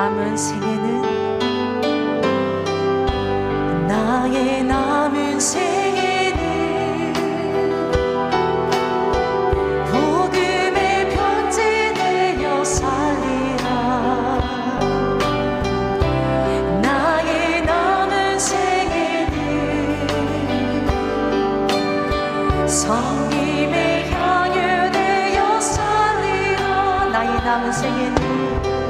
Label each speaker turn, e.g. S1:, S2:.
S1: 남은 생에는 나의 남은 생에는 성님의 향유 되어 살리라. 나의 남은 생에는